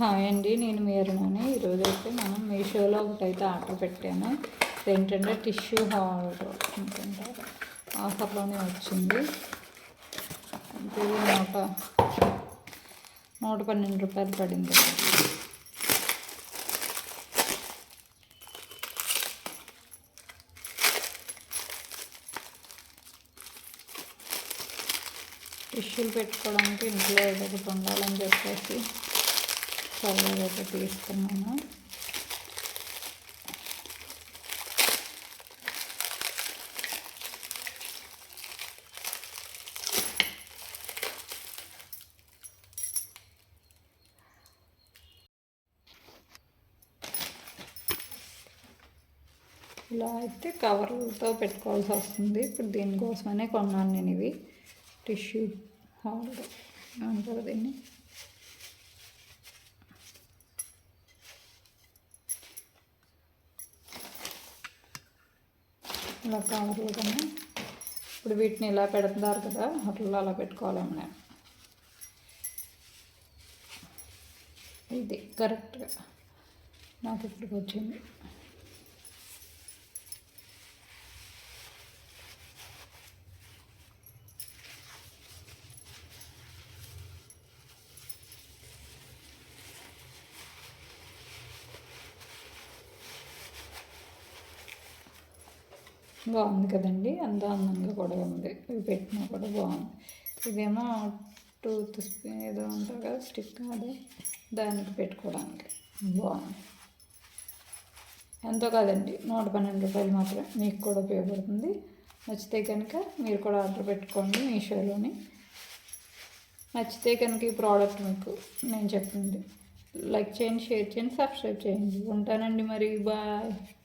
Hi అండి నేను మీరునని ఈరోజు అయితే మనం మీషోలో ఒకటైతే ఆర్డర్ పెట్టాను. ఏంటంటే టిష్యూ హాల్డర్ అనుకుంటారు ఆఫర్లోనే వచ్చింది. నూట నూట పన్నెండు రూపాయలు పడింది. టిష్యూలు పెట్టుకోవడానికి ఇంట్లో ఏదో ఒకటి ఉండాలని చెప్పేసి చల్లగా అయితే తీసుకున్నాను. ఇలా అయితే కవర్లతో పెట్టుకోవాల్సి వస్తుంది. ఇప్పుడు దీనికోసమనే కొన్నాను నేను ఇవి. టిష్యూ హోల్డర్ ఏమంటారు దీన్ని. ఇలా కవర్లు కానీ ఇప్పుడు వీటిని ఇలా పెడుతున్నారు కదా అట్లా అలా పెట్టుకోవాలేమో నేను. ఇది కరెక్ట్గా నాకు ఇప్పటికి వచ్చింది. బాగుంది కదండి. అంత అందంగా కూడా ఉంది. ఇవి పెట్టినా కూడా బాగుంది. ఇదేమో టూత్ స్పిన్ ఏదో ఉంటుంది కదా స్టిక్ అదే. దానికి పెట్టుకోవడానికి బాగుంది. ఎంతో కాదండి. నూట పన్నెండు రూపాయలు మాత్రమే మీకు కూడా ఉపయోగపడుతుంది. నచ్చితే కనుక మీరు కూడా ఆర్డర్ పెట్టుకోండి మీషోలోని. నచ్చితే కనుక ఈ ప్రోడక్ట్ మీకు నేను చెప్పింది. లైక్ చేయండి షేర్ చేయండి సబ్స్క్రైబ్ చేయండి. ఉంటానండి మరి. బాయ్.